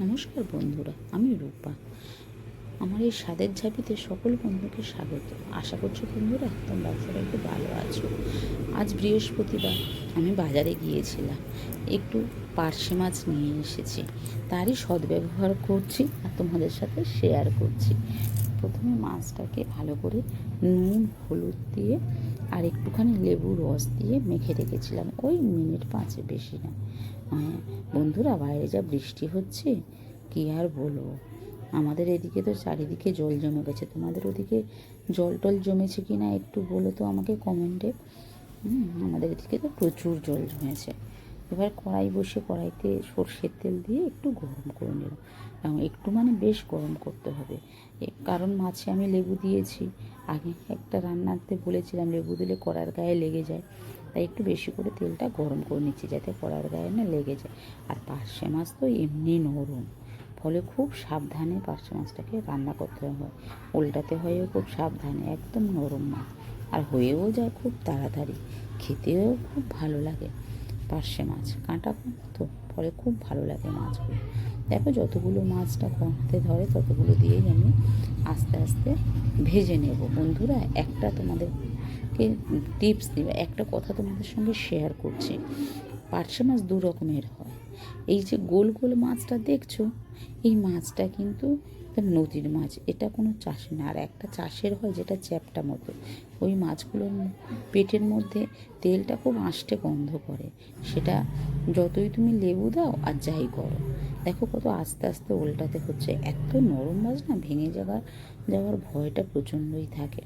নমস্কার বন্ধুরা, আমি রূপা। আমার এই স্বাদের ঝাঁপিতে সকল বন্ধুকে স্বাগত। আশা করছি বন্ধুরা তোমরা সবাই খুব ভালো আছো। আজ বৃহস্পতিবার, আমি বাজারে গিয়েছিলাম। একটু পার্শে মাছ নিয়ে এসেছি। তারই সদ্ব্যবহার করছি আর তোমাদের সাথে শেয়ার করছি। প্রথমে মাছটাকে ভালো করে নুন হলুদ দিয়ে আর একটুখানি লেবু রস দিয়ে মেখে রেখেছিলাম। ওই মিনিট পাঁচে বেশি না। হ্যাঁ, বন্ধুরা বাইরে যা বৃষ্টি হচ্ছে কি আর বলব? আমাদের এদিকে তো চারিদিকে জল জমে গেছে। তোমাদের ওদিকে জল টল জমেছে কি না একটু বলো তো আমাকে কমেন্টে আমাদের এদিকে তো প্রচুর জল জমেছে। এবার কড়াই বসে কড়াইতে সর্ষের তেল দিয়ে একটু গরম করে নিলাম। এবং একটু মানে বেশ গরম করতে হবে। কারণ মাছে আমি লেবু দিয়েছি। আগে একটা রান্নাতে বলেছিলাম লেবু দিলে কড়ার গায়ে লেগে যায়। তাই একটু বেশি করে তেলটা গরম করে নিচ্ছি যাতে কড়ার গায়ে না লেগে যায়। আর পার্শে মাছ তো এমনি নরম। ফলে খুব সাবধানে পার্শে মাছটাকে রান্না করতে হয় উল্টাতে হয়েও খুব সাবধানে, একদম নরম মাছ। আর হয়েও যায় খুব তাড়াতাড়ি। খেতেও খুব ভালো লাগে। পার্শে মাছ। কাঁটা তো ফলে খুব ভালো লাগে মাছগুলো। দেখো যতগুলো মাছটা কমাতে ধরে ততগুলো দিয়েই আমি আস্তে আস্তে ভেজে নেব। বন্ধুরা, একটা তোমাদেরকে টিপস দিবে, একটা কথা তোমাদের সঙ্গে শেয়ার করছি। পার্শে মাছ দু রকমের হয়। এই যে গোল গোল মাছটা দেখছ, এই মাছটা কিন্তু একটা নদীর মাছ, এটা কোনো চাষ না। আর একটা চাষের হয় যেটা চ্যাপটা মতো। ওই মাছগুলোর পেটের মধ্যে তেলটা খুব আষ্টে গন্ধ করে। সেটা যতই তুমি লেবু দাও আর যাই করো। দেখো কত আস্তে আস্তে উল্টাতে হচ্ছে। এত নরম মাছ না, ভেঙে যাওয়ার যাওয়ার ভয়টা প্রচণ্ডই থাকে।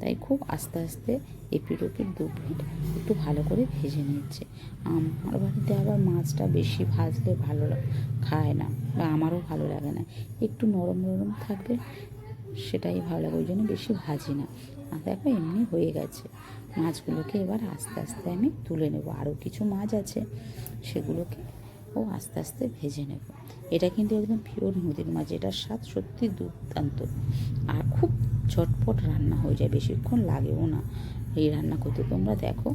তাই খুব আস্তে আস্তে এপিট ওপিট দু পিঠ একটু ভালো করে ভেজে নিচ্ছে আমার বাড়িতে আবার মাছটা বেশি ভাজলে ভালো খায় না বা আমারও ভালো লাগে না। একটু নরম নরম থাকবে সেটাই ভালো লাগে, ওই জন্য বেশি ভাজি না। আর দেখো এমনি হয়ে গেছে। মাছগুলোকে এবার আস্তে আস্তে আমি তুলে নেব। আরও কিছু মাছ আছে, সেগুলোকে ও আস্তে আস্তে ভেজে নেব। এটা কিন্তু একদম পিওর নদীর মাছ, এটার স্বাদ সত্যি দুর্দান্ত। আর খুব ঝটপট রান্না হয়ে যায়, বেশিক্ষণ লাগেও না এই রান্না করতে। তোমরা দেখো,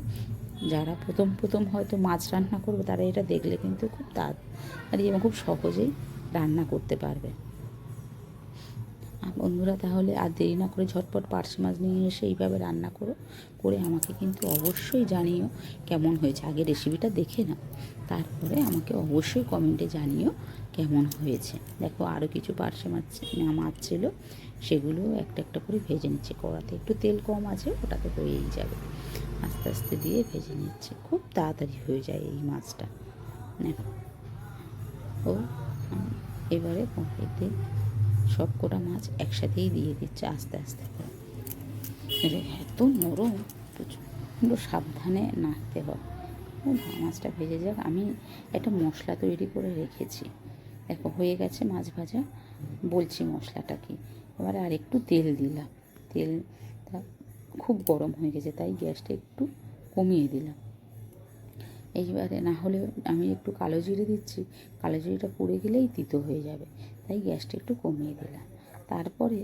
যারা প্রথম প্রথম হয়তো মাছ রান্না করবে, তারা এটা দেখলে কিন্তু খুব তাড়াতাড়ি এবং খুব সহজেই রান্না করতে পারবে। বন্ধুরা, তাহলে আর দেরি না করে ঝটপট পার্শে মাছ নিয়ে এসে এইভাবে রান্না করো, করে আমাকে কিন্তু অবশ্যই জানিও কেমন হয়েছে। আগে রেসিপিটা দেখে নাও, তারপরে আমাকে অবশ্যই কমেন্টে জানিও কেমন হয়েছে। দেখো আরও কিছু পার্শে মাছ মাছ ছিল, সেগুলো একটা একটা করে ভেজে নিচ্ছে। কড়াতে একটু তেল কম আছে, ওটাতে হয়েই যাবে। আস্তে আস্তে দিয়ে ভেজে নিচ্ছে। খুব তাড়াতাড়ি হয়ে যায় এই মাছটা। দেখো, ও, এবারে কড়াইতে সব কটা মাছ একসাথেই দিয়ে দিচ্ছে আস্তে আস্তে করে। এত নরম, প্রচণ্ড সাবধানে নাড়তে হয় মাছটা ভেজে যাক। আমি একটা মশলা তৈরি করে রেখেছি। দেখো, হয়ে গেছে মাছ ভাজা। বলছি মশলাটা কি এবারে আর একটু তেল দিলাম। তেলটা খুব গরম হয়ে গেছে, তাই গ্যাসটা একটু কমিয়ে দিলাম। এইবারে না হলে আমি একটু কালো জিরে দিচ্ছি, কালো জিরেটা পুড়ে গেলেই তিতো হয়ে যাবে। তাই গ্যাসটা একটু কমিয়ে দিলাম। তারপরে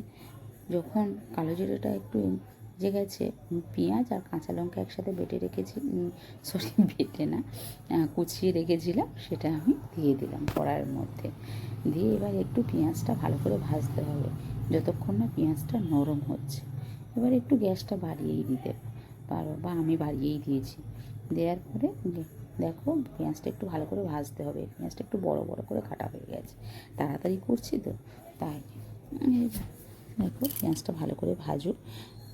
যখন কালো জিরেটা একটু যে গেছে পেঁয়াজ আর কাঁচা লঙ্কা একসাথে বেটে রেখেছি সরি বেটে না কুচিয়ে রেখেছিলাম, সেটা আমি দিয়ে দিলাম কড়ার মধ্যে। দিয়ে এবার একটু পেঁয়াজটা ভালো করে ভাজতে হবে, যতক্ষণ না পেঁয়াজটা নরম হচ্ছে। এবার একটু গ্যাসটা বাড়িয়েই দিতে পারো বা আমি বাড়িয়েই দিয়েছি। দেওয়ার পরে দেখো পেঁয়াজটা একটু ভালো করে ভাজতে হবে। পেঁয়াজটা একটু বড় বড় করে কাটা হয়ে গেছে। তাড়াতাড়ি করছি তো, তাই। দেখো পেঁয়াজটা ভালো করে ভাজুক।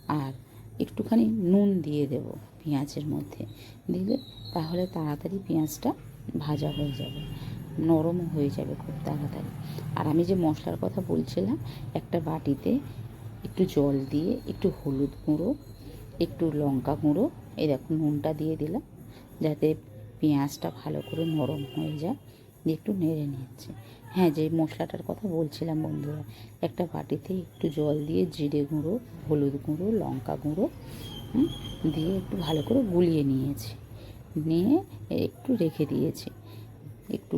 আর একটুখানি নুন দিয়ে দেব পেঁয়াজের মধ্যে। দিলে তাহলে তাড়াতাড়ি পেঁয়াজটা ভাজা হয়ে যাবে। নরমও হয়ে যাবে খুব তাড়াতাড়ি। আর আমি যে মশলার কথা বলছিলাম, একটা বাটিতে একটু জল দিয়ে একটু হলুদ গুঁড়ো, একটু লঙ্কা গুঁড়ো, এই দেখো নুনটা দিয়ে দিলাম। যাতে পেঁয়াজটা ভালো করে নরম হয়ে যায়, দিয়ে একটু নেড়ে নিচ্ছে। হ্যাঁ যে মশলাটার কথা বলছিলাম বন্ধুরা, একটা বাটিতে একটু জল দিয়ে জিরে গুঁড়ো, হলুদ গুঁড়ো, লঙ্কা গুঁড়ো দিয়ে একটু ভালো করে গুলিয়ে নিয়েছি। নিয়ে একটু রেখে দিয়েছি। একটু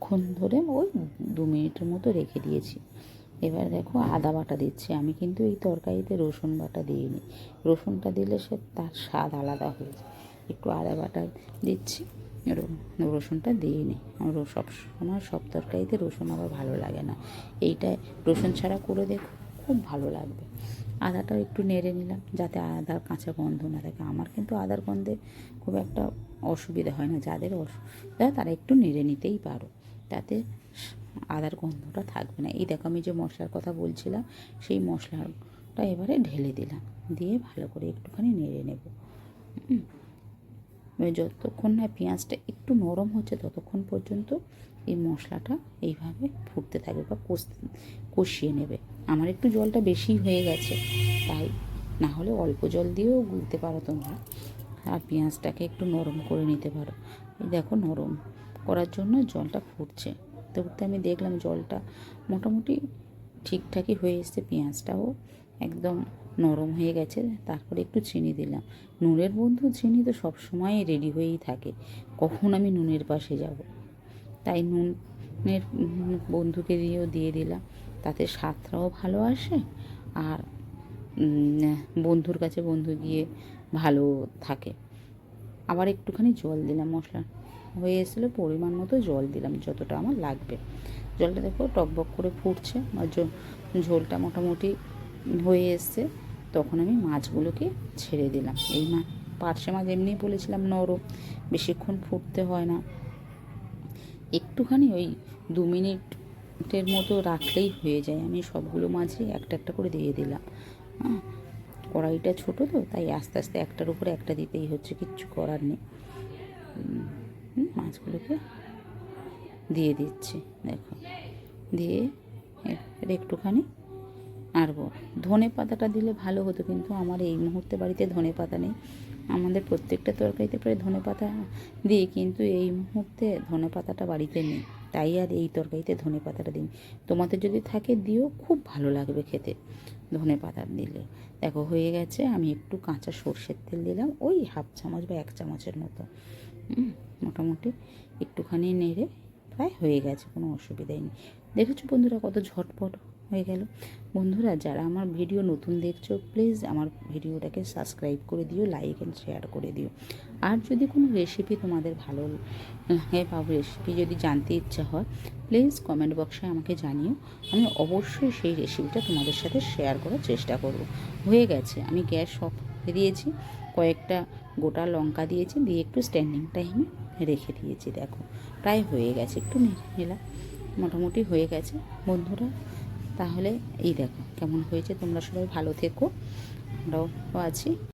ক্ষণ ধরে ওই দু মিনিটের মতো রেখে দিয়েছি। এবার দেখো আদা বাটা দিচ্ছি। আমি কিন্তু এই তরকারিতে রসুন বাটা দিইনি। রসুনটা দিলে সে তার স্বাদ আলাদা হয়ে যায়। একটু আদা বাটা দিচ্ছি। রসুনটা দিয়ে নিই আমার সব সময় সব তরকারিতে রসুন আবার ভালো লাগে না। এইটায় রসুন ছাড়া করে দেখো খুব ভালো লাগবে। আদাটাও একটু নেড়ে নিলাম যাতে আদার কাঁচা গন্ধ না থাকে। আমার কিন্তু আদার গন্ধে খুব একটা অসুবিধা হয় না। যাদের অসুবিধা তারা একটু নেড়ে নিতেই পারো। তাতে আদার গন্ধটা থাকবে না। এই দেখো আমি যে মশলার কথা বলছিলাম, সেই মশলাটা এবারে ঢেলে দিলাম। দিয়ে ভালো করে একটুখানি নেড়ে নেব। যতক্ষণ না পেঁয়াজটা একটু নরম হচ্ছে ততক্ষণ পর্যন্ত এই মশলাটা এইভাবে ফুটতে থাকবে বা কষতে কষিয়ে নেবে। আমার একটু জলটা বেশি হয়ে গেছে, তাই না হলে অল্প জল দিয়েও গুলতে পারো তোমরা। আর পেঁয়াজটাকে একটু নরম করে নিতে পারো। দেখো নরম করার জন্য জলটা ফুটছে। তো আমি দেখলাম জলটা মোটামুটি ঠিকঠাকই হয়ে এসছে পেঁয়াজটাও। একদম নরম হয়ে গেছে, তারপরে একটু চিনি দিলাম। নুনের বন্ধু, চিনি তো সবসময় রেডি হয়েই থাকে। কখন আমি নুনের পাশে যাব? তাই নুনের বন্ধুকে দিয়েও দিয়ে দিলাম। তাতে স্বাদটাও ভালো আসে আর বন্ধুর কাছে বন্ধু গিয়ে ভালো থাকে। আবার একটুখানি জল দিলাম মশলা। হয়ে এসেছিল পরিমাণ মতো জল দিলাম, যতটা আমার লাগবে। জলটা দেখো টকবক করে ফুটছে ঝো- ঝোলটা মোটামুটি হয়ে এসছে, তখন আমি মাছগুলোকে ছেড়ে দিলাম। এই মা পার্শে মাছ এমনি বলেছিলাম নরম বেশিক্ষণ ফুটতে হয় না। একটুখানি ওই দু মিনিটের মতো রাখলেই হয়ে যায়। আমি সবগুলো মাছই একটা একটা করে দিয়ে দিলাম। হ্যাঁ কড়াইটা ছোটো তো, তাই আস্তে আস্তে একটার উপরে একটা দিতেই হচ্ছে, কিচ্ছু করার নেই। মাছগুলোকে দিয়ে দিচ্ছি, দেখো। দিয়ে এর একটুখানি নাড়বো ধনে পাতাটা দিলে ভালো হতো, কিন্তু আমার এই মুহূর্তে বাড়িতে ধনে পাতা নেই। আমাদের প্রত্যেকটা তরকারিতে প্রায় ধনে পাতা দিই, কিন্তু এই মুহূর্তে ধনে পাতাটা বাড়িতে নেই। তাই আর এই তরকারিতে ধনে পাতাটা দিই তোমাদের যদি থাকে দিও, খুব ভালো লাগবে খেতে ধনে পাতা দিলে। দেখো, হয়ে গেছে, আমি একটু কাঁচা সর্ষের তেল দিলাম, ওই হাফ চামচ বা এক চামচের মতো। মোটামুটি একটুখানি নেড়ে প্রায় হয়ে গেছে, কোনো অসুবিধাই নেই। দেখেছ বন্ধুরা কত ঝটপট? হয়ে গেল। বন্ধুরা, যারা আমার ভিডিও নতুন দেখছ প্লিজ আমার ভিডিওটাকে সাবস্ক্রাইব করে দিও লাইক অ্যান্ড শেয়ার করে দিও। আর যদি কোনো রেসিপি তোমাদের ভালো লাগে বা রেসিপি যদি জানতে ইচ্ছা হয় প্লিজ কমেন্ট বক্সে আমাকে জানিও। আমি অবশ্যই সেই রেসিপিটা তোমাদের সাথে শেয়ার করার চেষ্টা করব। হয়ে গেছে, আমি গ্যাস অফ দিয়েছি, কয়েকটা গোটা লঙ্কা দিয়েছি, দিয়ে একটু স্ট্যান্ডিং টাইমে রেখে দিয়েছি, দেখো। প্রায় হয়ে গেছে, একটু নিলাম, মোটামুটি হয়ে গেছে। বন্ধুরা তাহলে এই দেখো কেমন হয়েছে? তোমরা সবাই ভালো থেকো। আমরাও আছি।